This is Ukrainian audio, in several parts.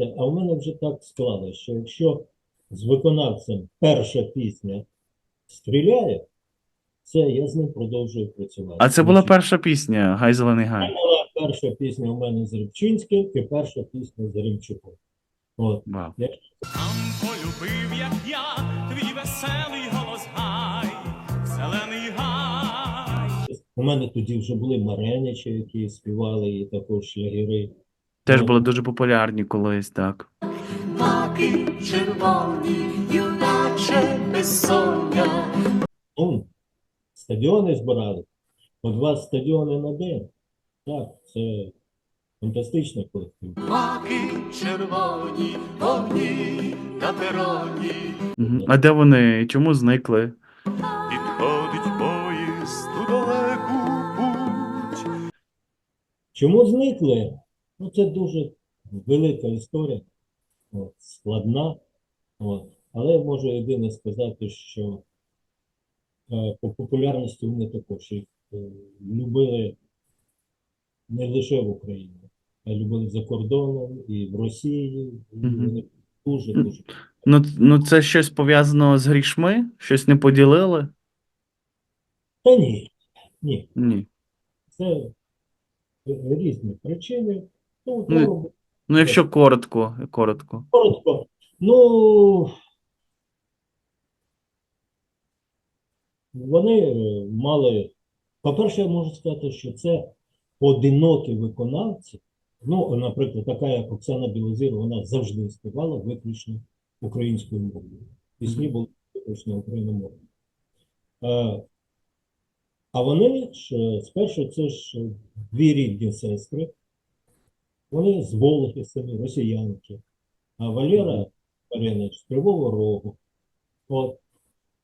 А в мене вже так склалося, що якщо з виконавцем перша пісня стріляє, це я з ним продовжую працювати. А це була перша пісня Гай Зелений Гай. це була перша пісня у мене з Рибчинським і перша пісня з Римчуком. От. Вау. Я Там полюбив, як я, твій веселий голос гай, зелений гай. У мене тоді вже були Мареничі, які співали, і також шлягери. Теж були дуже популярні колись, так. Маки червоні, юначе безсоння. Ну, стадіони збирали. По два стадіони на день. Так, це фантастичний колектив. Маки червоні, вогні на пероні. Мгм. А де вони? Чому зникли? Підходить поїзд у далеку путь. Чому зникли? Ну, це дуже велика історія, от, складна. От. Але можу єдине сказати, що е, по популярності вони також їх е, любили не лише в Україні, а любили за кордоном і в Росії. І вони дуже дуже. Ну, ну це щось пов'язано з грішми? Щось не поділили? Та ні, ні, Ні. це різні причини. Ну, Ну, Ну, якщо коротко, коротко. Коротко. Ну, вони е, мали, по-перше, я можу сказати, що це поодинокі виконавці. Ну, наприклад, така як Оксана Білозір, вона завжди співала виключно українською мовою. Пісні були виключно україномовні. Е, А вони ж е, спершу це ж дві рідні сестри. Вони з Волги самі, росіянки. А Валера Маринич з Кривого Рогу. От.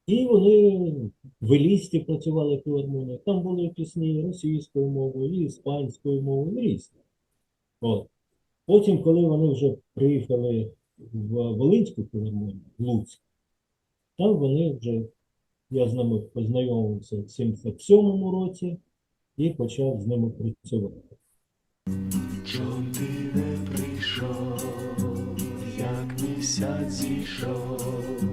І вони в Елісті працювали в філармонії. Там були пісні російською мовою, і іспанською мовою, різні. От. Потім, коли вони вже приїхали в Волинську філармонію, в Луцьк, там вони вже, я з ними познайомився в 77-му році і почав з ними працювати. Місяць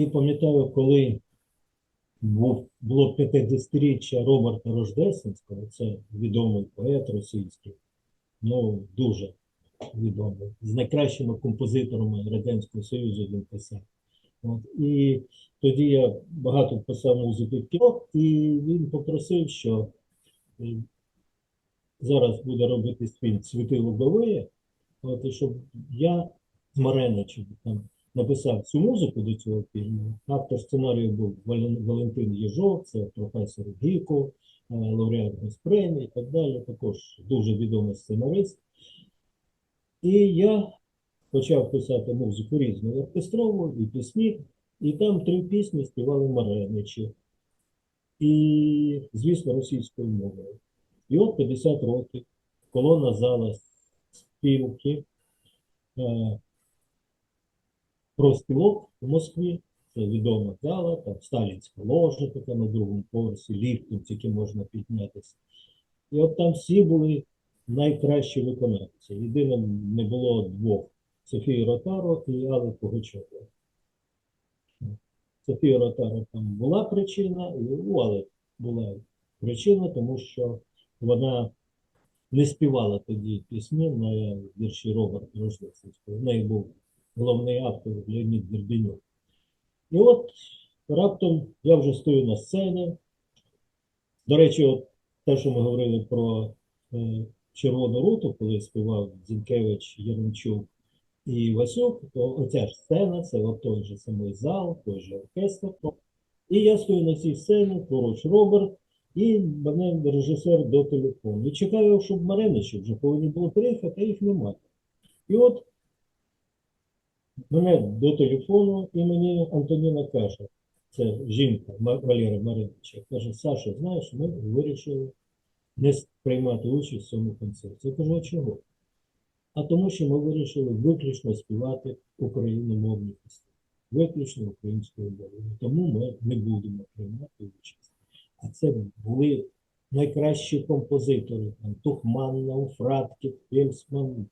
І пам'ятаю, коли було 50-річчя Роберта Рождественського, це відомий поет російський, ну дуже відомий, з найкращими композиторами Радянського Союзу він писав. От, і тоді я багато писав музику в кіно, і він попросив, що е, зараз буде робити фільм Цвіти і щоб я з Мареничем там написав цю музику до цього фільму. Автор сценарію був Валентин Єжов, це професор ГІКу, е, лауреат Госпремії і так далі. Також дуже відомий сценарист. І я почав писати музику різну, оркестрову, і пісні, і там три пісні співали Мареничі. І, звісно, російською мовою. І от 50 років колона зала спілки. Профспілок в Москві. Це відома зала, там сталінська ложа така на другому поверсі, ліфтом, тільки можна піднятися. І от там всі були найкращі виконавці. Єдине не було двох Софії Ротаро і Алли Пугачової. Софія Ротаро там була причина, і у Алли була причина, тому що вона не співала тоді пісні на вірші Роберта Рождественського. В неї був головний автор Леонід Берденюк. І от раптом я вже стою на сцені. До речі, от те, що ми говорили про е, Червону руту, коли співав Зінкевич, Яремчук і Васюк, то оця ж сцена, це от той же самий зал, той же оркестр. І я стою на цій сцені, поруч Роберт, і мене режисер до телефону. І чекаю, щоб Мареничі вже повинні було приїхати, а їх немає. І от мене до телефону і мені Антоніна каже, це жінка Валера Маринича, каже, Саша, знаєш, ми вирішили не приймати участь в цьому концерті. Я кажу, а чого? А тому, що ми вирішили виключно співати україномовні пісні, виключно українською мовою. Тому ми не будемо приймати участь. А це були найкращі композитори: там, Тухманов, Фратків, Пельсман,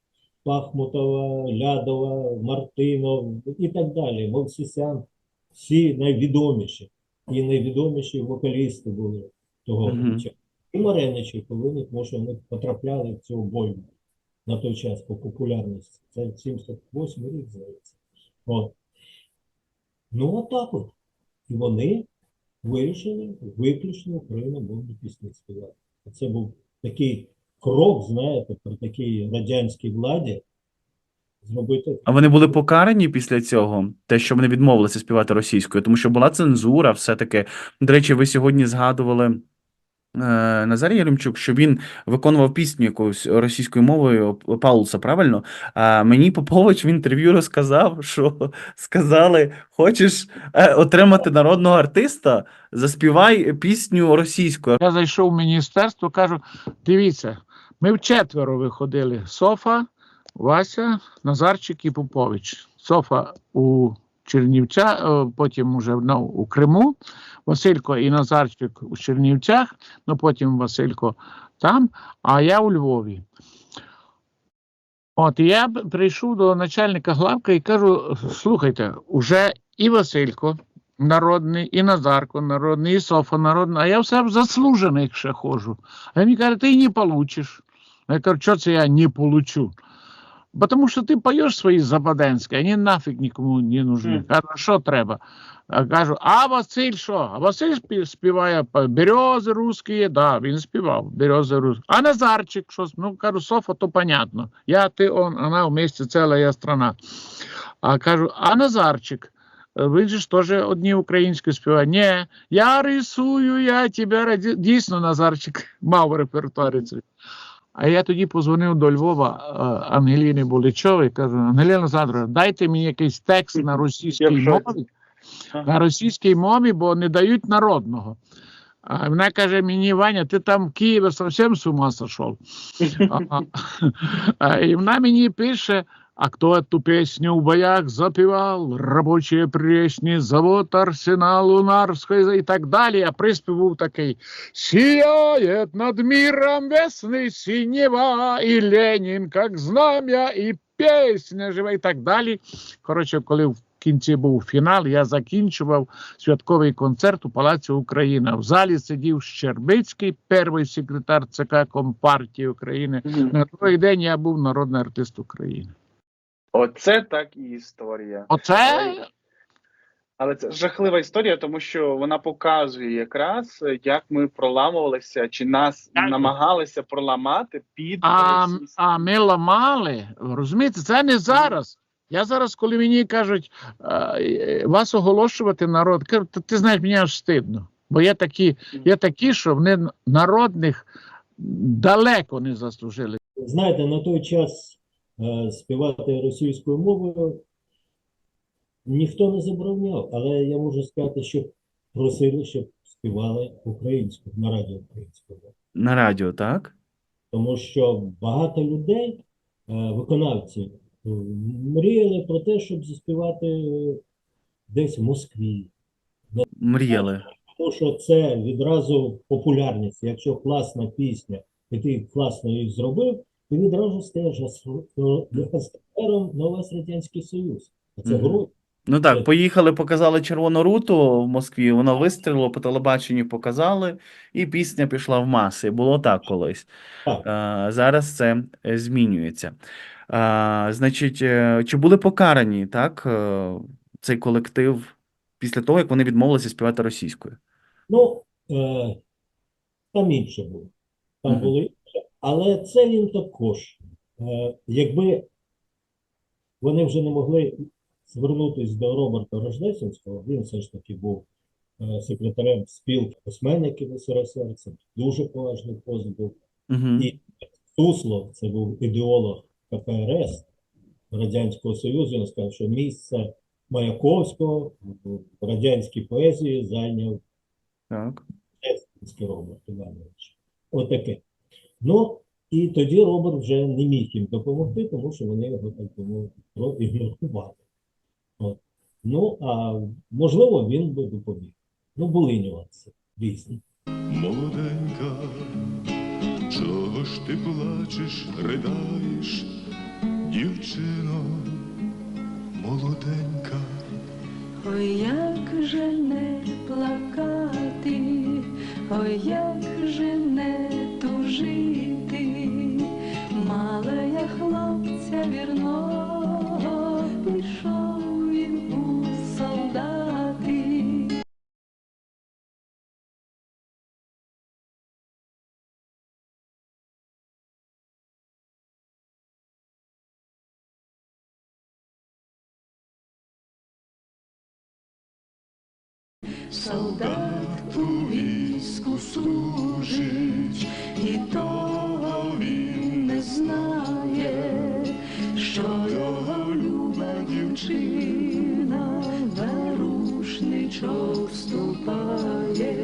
Пахмутова, Лядова, Мартинов і так далі. Мовсісян, всі найвідоміші і найвідоміші вокалісти були того часу. І Мареничі повинні, тому що вони потрапляли в цю обойму на той час по популярності. Це 78 рік, здається. От. Ну, отак от. І вони вирішили виключно україномовні пісні співати. Це був такий крок, знаєте, при такій радянській владі зробити. А вони були покарані після цього, те, що вони відмовилися співати російською, тому що була цензура, все-таки. До речі, ви сьогодні згадували е, Назарій Яремчук, що він виконував пісню якоюсь російською мовою Паулуса, правильно? А мені Попович в інтерв'ю розказав, що сказали: хочеш е, отримати народного артиста, заспівай пісню російською. Я зайшов в міністерство, кажу: дивіться, ми вчетверо виходили: Софа, Вася, Назарчик і Попович. Софа у Чернівця, е, потім уже ну, у Криму, Василько і Назарчик у Чернівцях, ну потім Василько там, а я у Львові. От я прийшов до начальника главка і кажу: слухайте, уже і Василько, народний, і Назарко народний, і Софа народний, а я все в заслужених ще ходжу. А він каже, ти не получиш. Я кажу, що це я не получу? Бо Тому що ти поєш свої западенські, вони нафіг нікому не нужны. А що треба? Кажу, а Василь що? А Василь спі- співає берези русські, да, він співав берези русські. А Назарчик щось, ну кажу, Софа, то понятно. Я, ти, он, вона вместе ціла страна. А кажу, а Назарчик, же ж теж одні українські співає. Ні, я рисую, я тебе раді... Дійсно, Назарчик мав репертуар. А я тоді позвонив до Львова е, Ангеліні Боличовій, кажу, Ангеліна Олександровна, дайте мені якийсь текст на російській мові, на російській мові, бо не дають народного. А вона каже мені, Ваня, ти там в Києві зовсім з ума сошов. І вона мені пише, а хто эту песню в боях запівав? Робочі пресні, завод Арсенал Лунарської і так далі. А приспів був такий: Сіяє над миром весни синева, і Ленін, як знам'я, і пісня жива, і так далі. Коротше, коли в кінці був фінал, я закінчував святковий концерт у Палаці Україна. В залі сидів Щербицький, перший секретар ЦК Компартії України. На другий день я був народний артист України. Оце так і історія. Оце Але це жахлива історія, тому що вона показує якраз, як ми проламувалися, чи нас Так. намагалися проламати під а, а ми ламали. Розумієте, це не зараз. Я зараз, коли мені кажуть е, вас оголошувати народ, кажу, ти знаєш, мені аж стидно. Бо є такі, є такі, що вони народних далеко не заслужили. Знаєте, на той час співати російською мовою ніхто не забороняв, але я можу сказати, що просили, щоб співали українською, на радіо українською. На радіо, так? Тому що багато людей, е, виконавці, е, мріяли про те, щоб заспівати е, десь в Москві. Мріяли. Тому що це відразу популярність. Якщо класна пісня, і ти класно її зробив, ти відразу стаєш гастро- гастролером на весь Радянський Союз. Це гроші. Ну так, Е. поїхали, показали червону руту в Москві, воно вистрілило, по телебаченню показали, і пісня пішла в маси. Було так колись. А, зараз це е, змінюється. А, значить, е, чи були покарані так, е, цей колектив після того, як вони відмовилися співати російською? Ну, е, там інше було. Там інше. Але це він також. Е, якби вони вже не могли звернутися до Роберта Рождественського, він все ж таки був е, секретарем спілки письменників СРСР, це дуже поважний пост був. Угу. І Суслов, це був ідеолог КПРС, Радянського Союзу, він сказав, що місце Маяковського в радянській поезії зайняв Так. Роберт Іванович. Отаке. Ну, і тоді Роберт вже не міг їм допомогти, тому що вони його так мовити, проігнорували. Ну, а можливо, він би допоміг. Ну, були нюанси різні. Молоденька, чого ж ти плачеш, ридаєш, дівчино, молоденька, Ой, як же не плакати, ой, як же не тужити, мала я хлопця вірного, пішов він у солдати. Солдат У війську служить, і того він не знає, що його люба дівчина на рушничок ступає,